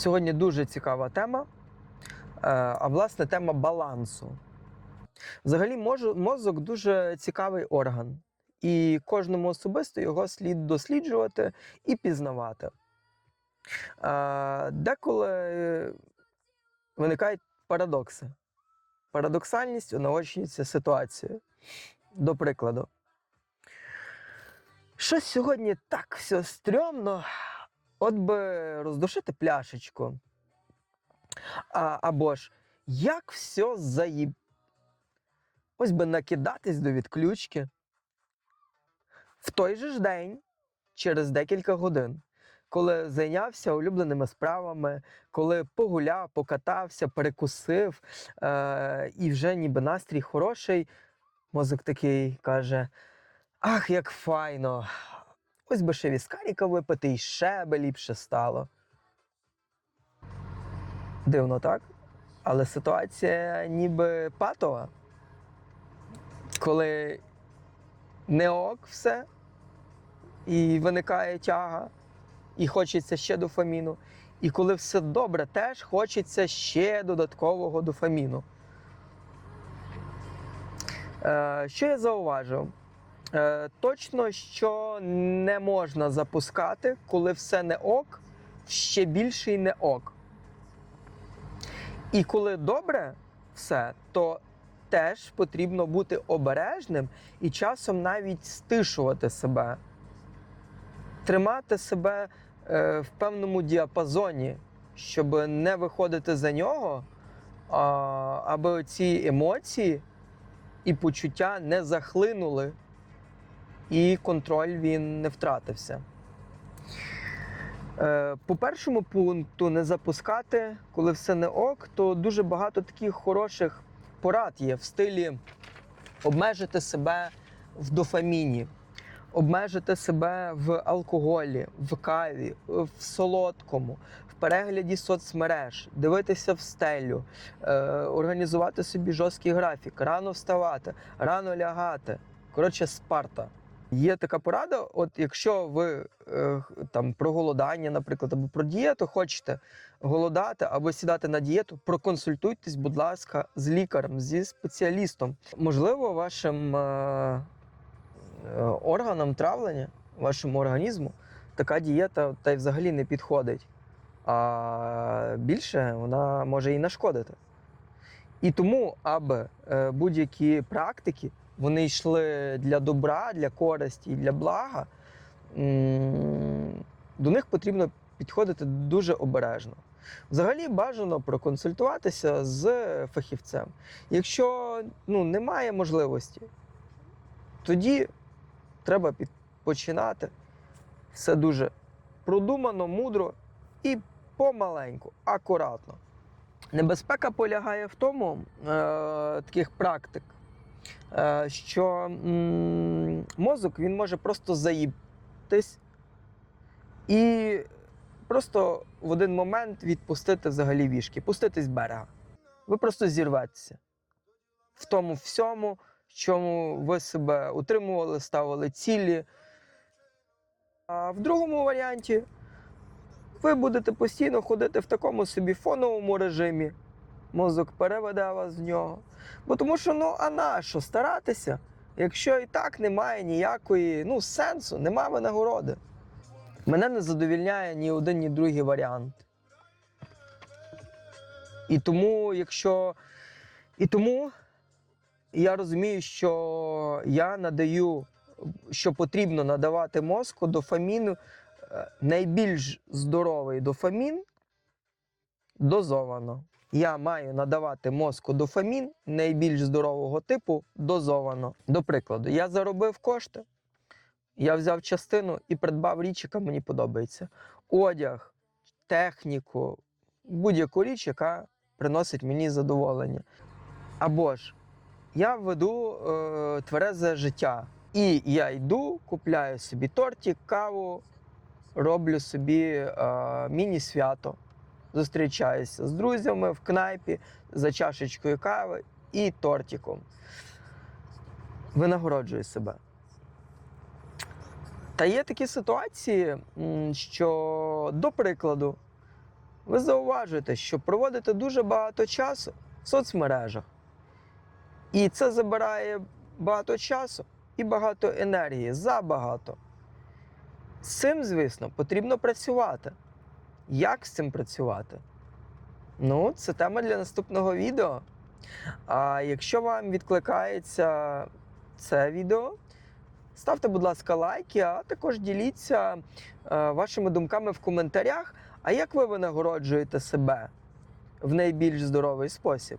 Сьогодні дуже цікава тема, е, а власне тема балансу. Взагалі, мозок дуже цікавий орган, і кожному особисто його слід досліджувати і пізнавати. Е, Деколи виникають парадокси. Парадоксальність унаочнюється ситуацією. До прикладу, щось сьогодні так все стрьомно, от би роздушити пляшечку. А, або ж як все заїб. Ось би накидатись до відключки. В той же ж день, через декілька годин, коли зайнявся улюбленими справами, коли погуляв, покатався, перекусив, е- і вже ніби настрій хороший, мозок такий каже: Ах, як файно! Ось би ще віскаріка випити, і ще би ліпше стало. Дивно, так? Але ситуація ніби патова. Коли не ок все, і виникає тяга, і хочеться ще дофаміну. І коли все добре, теж хочеться ще додаткового дофаміну. Е, що я зауважив? Е, точно, що не можна запускати, коли все не ок, ще більший не ок. І коли добре все, то теж потрібно бути обережним і часом навіть стишувати себе, тримати себе е, в певному діапазоні, щоб не виходити за нього, аби ці емоції і почуття не захлинули, і контроль він не втратився. Е, По першому пункту не запускати, коли все не ок, то дуже багато таких хороших порад є в стилі обмежити себе в дофаміні, обмежити себе в алкоголі, в каві, в солодкому, в перегляді соцмереж, дивитися в стелю, е, організувати собі жорсткий графік, рано вставати, рано лягати. Коротше, спарта. Є така порада, от якщо ви е, там про голодання, наприклад, або про дієту хочете голодати або сідати на дієту, проконсультуйтесь, будь ласка, з лікарем, зі спеціалістом. Можливо, вашим е, е, органам травлення, вашому організму така дієта та й взагалі не підходить. А більше вона може і нашкодити. І тому, аби е, будь-які практики вони йшли для добра, для користі і для блага, до них потрібно підходити дуже обережно. Взагалі бажано проконсультуватися з фахівцем. Якщо ну, немає можливості, тоді треба починати все дуже продумано, мудро і помаленьку, акуратно. Небезпека полягає в тому, е, таких практик, що мозок він може просто заїбтись і просто в один момент відпустити взагалі вішки, пустити з берега. Ви просто зірветеся в тому всьому, чому ви себе утримували, ставили цілі. А в другому варіанті ви будете постійно ходити в такому собі фоновому режимі. Мозок переведе вас в нього. Бо тому що, ну, а на що старатися, якщо і так немає ніякої ну, сенсу, немає винагороди. Мене не задовільняє ні один, ні другий варіант. І тому, якщо. І тому я розумію, що я надаю, що потрібно надавати мозку дофаміну, е, найбільш здоровий дофамін дозовано. Я маю надавати мозку дофамін найбільш здорового типу дозовано. До прикладу, я заробив кошти, я взяв частину і придбав річ, яка мені подобається. Одяг, техніку, будь-яку річ, яка приносить мені задоволення. Або ж я веду е, тверезе життя. І я йду, купляю собі тортик, каву, роблю собі е, міні-свято. Зустрічаюся з друзями в кнайпі за чашечкою кави і тортиком. Винагороджую себе. Та є такі ситуації, що, до прикладу, ви зауважуєте, що проводите дуже багато часу в соцмережах. І це забирає багато часу і багато енергії, забагато. З цим, звісно, потрібно працювати. Як з цим працювати? Ну, це тема для наступного відео. А якщо вам відкликається це відео, ставте, будь ласка, лайки, а також діліться е, вашими думками в коментарях. А як ви винагороджуєте себе в найбільш здоровий спосіб?